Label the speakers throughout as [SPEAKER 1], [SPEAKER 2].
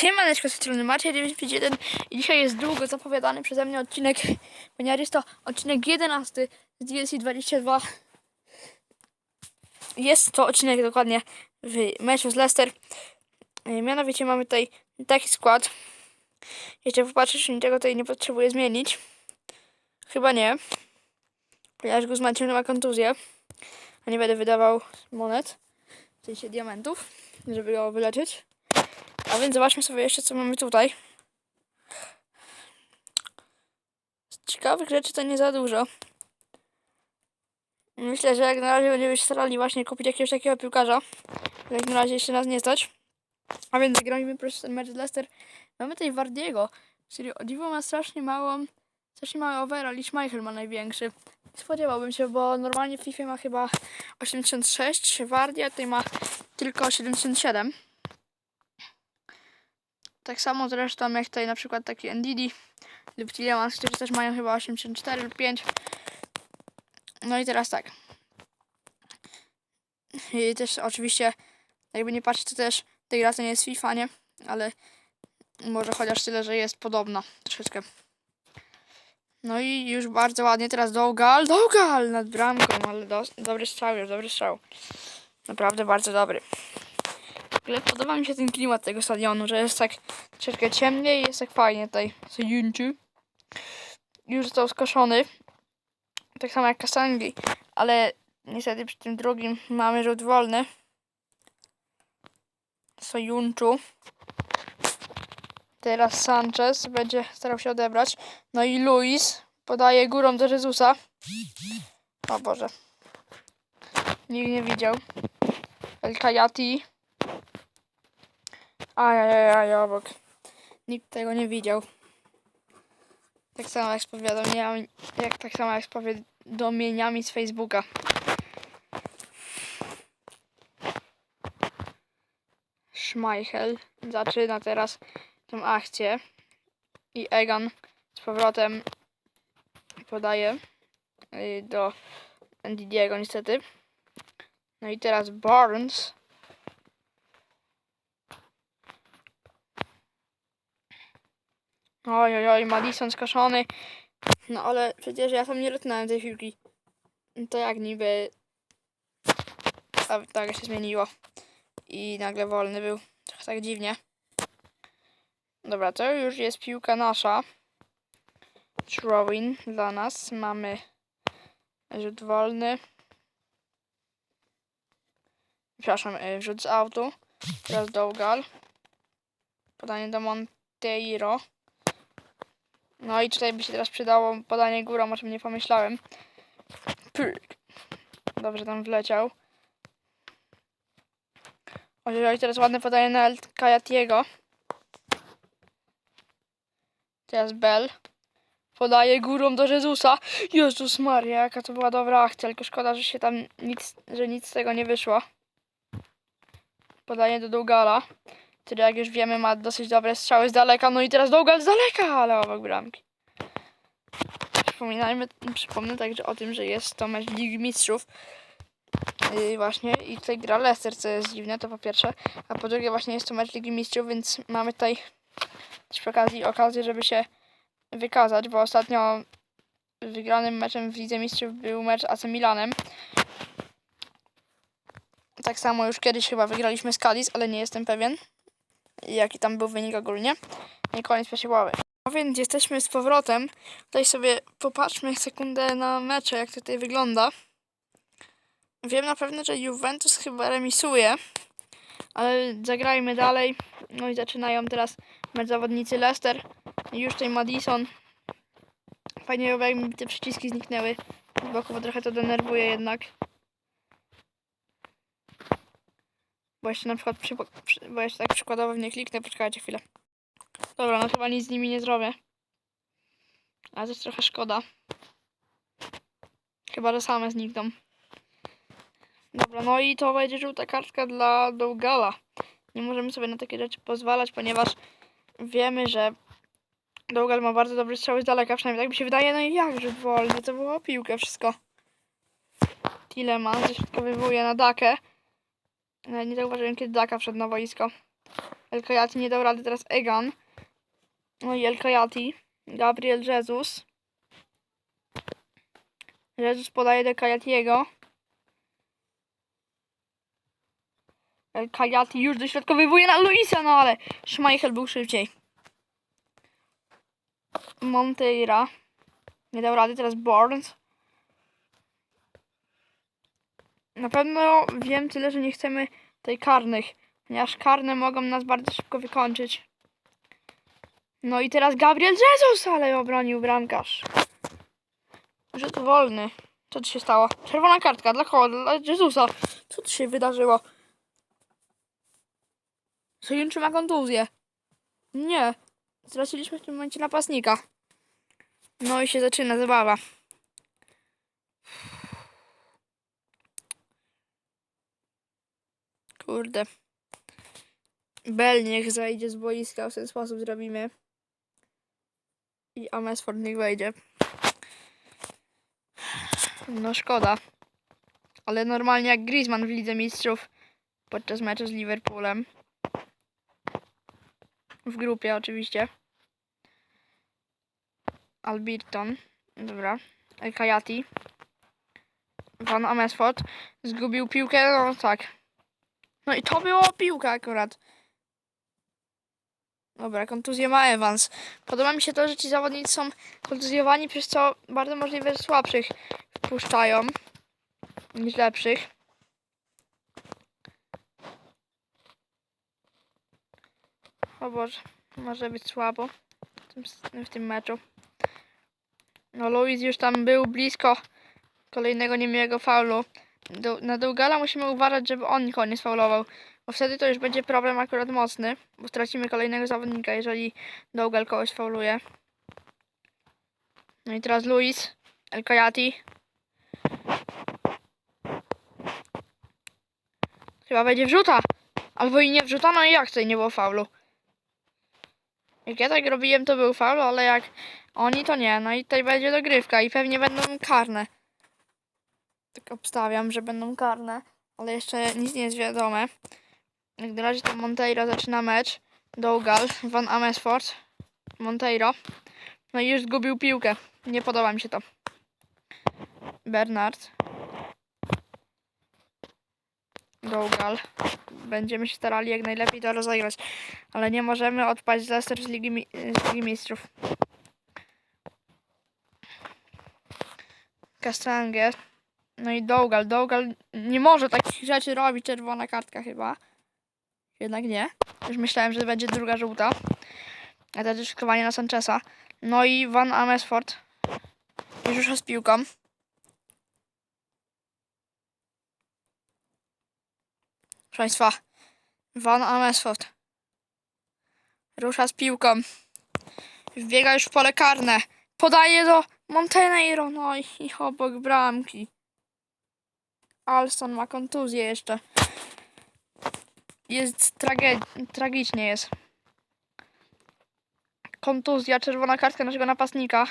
[SPEAKER 1] Siemaneczko, z strony Maciej 951 i dzisiaj jest długo zapowiadany przeze mnie odcinek, ponieważ jest to odcinek 11 z DLC 22. Jest to odcinek dokładnie w meczu z Leicester. E, Mianowicie mamy tutaj taki skład. Jeszcze popatrzeć, czy niczego tutaj nie potrzebuję zmienić. Chyba nie. Ponieważ Guzman ciągle ma kontuzję. A nie będę wydawał monet, w sensie diamentów, żeby go wyleczyć. A więc zobaczmy sobie jeszcze, co mamy tutaj. Z ciekawych rzeczy to nie za dużo. Myślę, że jak na razie będziemy się starali właśnie kupić jakiegoś takiego piłkarza. Jak na razie jeszcze nas nie stać. A więc zagrajmy po prostu ten mecz z Leicester. Mamy tutaj Wardiego, który o dziwo ma strasznie małą, strasznie mały overall i Schmeichel ma największy. Spodziewałbym się, bo normalnie w FIFA ma chyba 86, Wardia tutaj ma tylko 77. Tak samo zresztą jak tutaj na przykład taki Ndidi lub Tillemans, którzy też mają chyba 84 lub 5. No i teraz tak. I też oczywiście, jakby nie patrzeć, to też ta gra to nie jest FIFA, nie? Ale może chociaż tyle, że jest podobna troszeczkę. No i już bardzo ładnie teraz Dougal. Dougal nad bramką, ale do, dobry strzał już, dobry strzał. Naprawdę bardzo dobry. Ogóle podoba mi się ten klimat tego stadionu, że jest tak troszeczkę ciemniej i jest tak fajnie tutaj. Sojunczy. Już został skoszony. Tak samo jak Kasangi. Ale niestety przy tym drugim mamy rzut wolny. Sojunczu. Teraz Sanchez będzie starał się odebrać. No i Luis podaje górą do Jezusa. O Boże. Nikt nie widział. El Kayati. Ajajaj, obok. Nikt tego nie widział. Tak samo jak z powiadomieniami, jak tak samo jak z powiadomieniami z Facebooka. Schmeichel zaczyna teraz tą akcję i Egan z powrotem podaje y, do Ndidiego niestety. No i teraz Barnes Oj, oj, oj, Madison skoszony. No ale przecież ja tam nie dotknąłem tej piłki. To jak niby... A, tak się zmieniło. I nagle wolny był. Trochę tak dziwnie. Dobra, to już jest piłka nasza. Throwing dla nas. Mamy rzut wolny. Przepraszam, y, rzut z autu. Teraz Dougal. Podanie do Monteiro. No i tutaj by się teraz przydało podanie górą, o czym nie pomyślałem. Pyk. Dobrze tam wleciał. Oj, oj, teraz ładne podanie na El Kayatiego. Teraz Bell. Podaje górą do Jezusa. Jezus Maria, jaka to była dobra akcja, tylko szkoda, że się tam nic, że nic z tego nie wyszło. Podaje do Dougala, który jak już wiemy ma dosyć dobre strzały z daleka. No i teraz Dougal z daleka, ale obok bramki. Przypominajmy, przypomnę także o tym, że jest to mecz Ligi Mistrzów. Właśnie i tutaj gra Leicester, co jest dziwne, to po pierwsze. A po drugie właśnie jest to mecz Ligi Mistrzów, więc mamy tutaj też przy okazji okazję, żeby się wykazać, bo ostatnio wygranym meczem w Lidze Mistrzów był mecz AC Milanem. Tak samo już kiedyś chyba wygraliśmy z Cadiz, ale nie jestem pewien, jaki tam był wynik ogólnie. I koniec pierwszej połowy. No więc jesteśmy z powrotem. Tutaj sobie popatrzmy sekundę na mecze, jak to tutaj wygląda. Wiem na pewno, że Juventus chyba remisuje, ale zagrajmy dalej. No i zaczynają teraz mecz zawodnicy Leicester. Już tutaj Madison. Fajnie, by jakby te przyciski zniknęły z boku, bo trochę to denerwuje jednak. Bo jeszcze na przykład, przy, przy, bo jeszcze tak przykładowo w nie kliknę, poczekajcie chwilę. Dobra, no chyba nic z nimi nie zrobię. Ale to jest trochę szkoda. Chyba, że same znikną. Dobra, no i to będzie żółta kartka dla Dougala. Nie możemy sobie na takie rzeczy pozwalać, ponieważ wiemy, że Dougal ma bardzo dobry strzały z daleka, przynajmniej tak mi się wydaje. No i jak rzut wolny, to było piłkę wszystko. Tillemans zaśrodkowywuje na Dakę. Nawet nie zauważyłem, kiedy Daka wszedł na boisko. El Kayati nie dał rady, teraz Egan. No i El Kayati. Gabriel Jesus. Jesus podaje do Kayatiego. El Kayati już dośrodkowywuje na Luisa, no ale Schmeichel był szybciej. Monteira. Nie dał rady, teraz Barnes. Na pewno wiem tyle, że nie chcemy tej karnych, ponieważ karne mogą nas bardzo szybko wykończyć. No i teraz Gabriel Jesus, ale obronił bramkarz. Rzut wolny. Co tu się stało? Czerwona kartka. Dla kogo? Dla Jezusa. Co tu się wydarzyło? Sojunczy ma kontuzję. Nie. Straciliśmy w tym momencie napastnika. No i się zaczyna zabawa. Kurde. Bell niech zejdzie z boiska, w ten sposób zrobimy. I Amesford niech wejdzie. No szkoda. Ale normalnie jak Griezmann w Lidze Mistrzów podczas meczu z Liverpoolem. W grupie oczywiście. Albirton. Dobra. El Kayati. Van Amersfoort. Zgubił piłkę, no tak. No i to było piłka akurat. Dobra, kontuzję ma Evans. Podoba mi się to, że ci zawodnicy są kontuzjowani, przez co bardzo możliwe, że słabszych wpuszczają niż lepszych. O Boże, może być słabo w tym, w tym meczu. No Luis już tam był blisko kolejnego niemiłego faulu. Do, na Dougala musimy uważać, żeby on nikogo nie sfaulował. Bo wtedy to już będzie problem akurat mocny, bo stracimy kolejnego zawodnika, jeżeli Dougal kogoś fauluje. No i teraz Luis, El Kayati. Chyba będzie wrzuta. Albo i nie wrzuta, no i jak tutaj nie było faulu? Jak ja tak robiłem, to był faul, ale jak oni, to nie. No i tutaj będzie dogrywka i pewnie będą karne. Tak obstawiam, że będą karne, ale jeszcze nic nie jest wiadome. Jak na razie to Monteiro zaczyna mecz. Dougal, Van Amersfoort, Monteiro. No i już zgubił piłkę. Nie podoba mi się to. Bernard. Dougal. Będziemy się starali jak najlepiej to rozegrać. Ale nie możemy odpaść Leicester z Ligi, z Ligi Mistrzów. Kastrange. No i Dougal. Dougal nie może takich rzeczy robić. Czerwona kartka chyba. Jednak nie. Już myślałem, że będzie druga żółta. A to dyskwalifikowanie na Sancheza. No i Van Amersfoort. Już rusza z piłką. Proszę Państwa. Van Amersfoort. Rusza z piłką. Wbiega już w pole karne. Podaje do Montenegro. No i obok bramki. Alston ma kontuzję jeszcze. Jest trage- tragicznie jest. Kontuzja, czerwona kartka naszego napastnika.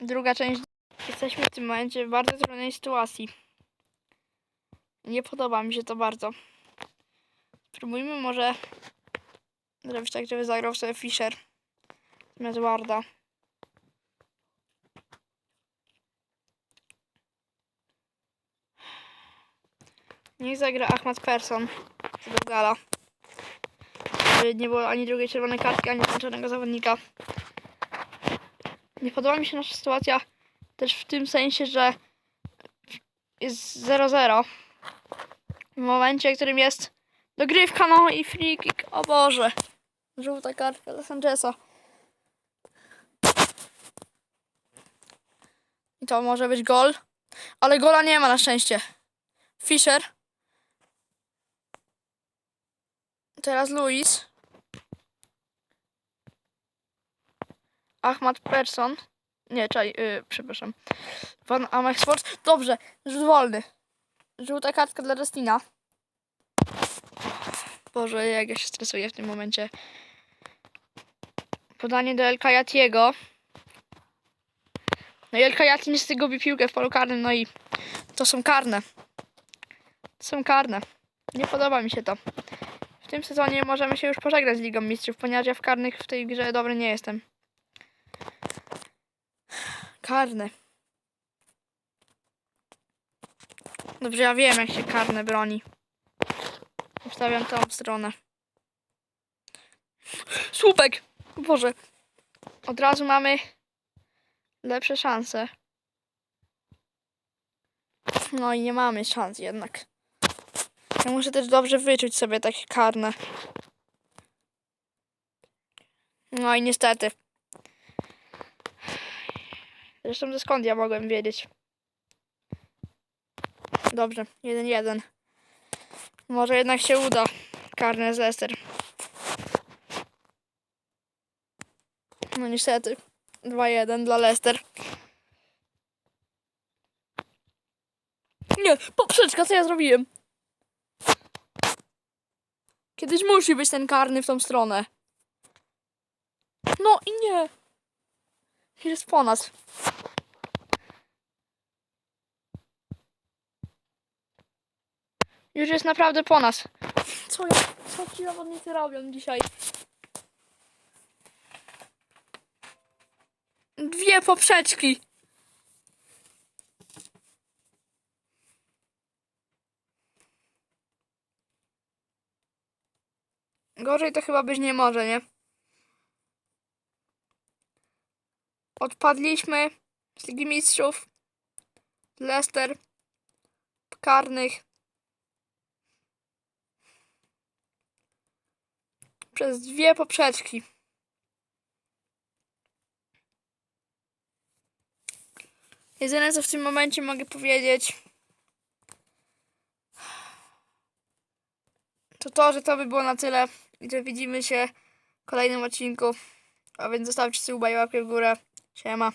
[SPEAKER 1] Druga część. Jesteśmy w tym momencie w bardzo trudnej sytuacji. Nie podoba mi się to bardzo. Spróbujmy może zrobić tak, żeby zagrał sobie Fischer zamiast Warda. Niech zagra Ahmad Persson z Gala. Żeby nie było ani drugiej czerwonej kartki, ani kończonego zawodnika. Nie podoba mi się nasza sytuacja też w tym sensie, że jest 0-0. W momencie, w którym jest dogrywka, no i free kick. O Boże. Żółta kartka dla Sancheza. I to może być gol. Ale gola nie ma na szczęście. Fischer. Teraz Luis. Ahmad Persson. Nie, czaj, yy, przepraszam. Van Amersfoort. Dobrze, rzut wolny. Żółta kartka dla Justina. Boże, jak ja się stresuję w tym momencie. Podanie do El Kayatiego. No i El Kayati niestety gubi piłkę w polu karnym, no i to są karne. To są karne. Nie podoba mi się to. W tym sezonie możemy się już pożegnać z Ligą Mistrzów, ponieważ ja w karnych w tej grze dobry nie jestem. Karne. Dobrze, ja wiem jak się karne broni. Ustawiam tą stronę. Słupek! Boże. Od razu mamy lepsze szanse. No i nie mamy szans jednak. Ja muszę też dobrze wyczuć sobie takie karne. No i niestety. Zresztą to skąd ja mogłem wiedzieć? Dobrze, 1-1. Może jednak się uda. Karne z Leicester. No niestety. 2-1 dla Leicester. Nie, poprzeczka, co ja zrobiłem? Kiedyś musi być ten karny w tą stronę. No i nie. Jest po nas. Już jest naprawdę po nas. Co ja, co ci zawodnicy robią dzisiaj? Dwie poprzeczki. Gorzej to chyba być nie może, nie? Odpadliśmy z Ligi Mistrzów. Leicester. Karnych. Przez dwie poprzeczki. Jedyne co w tym momencie mogę powiedzieć to to, że to by było na tyle że widzimy się w kolejnym odcinku. A więc zostawcie suba i łapkę w górę. Siema.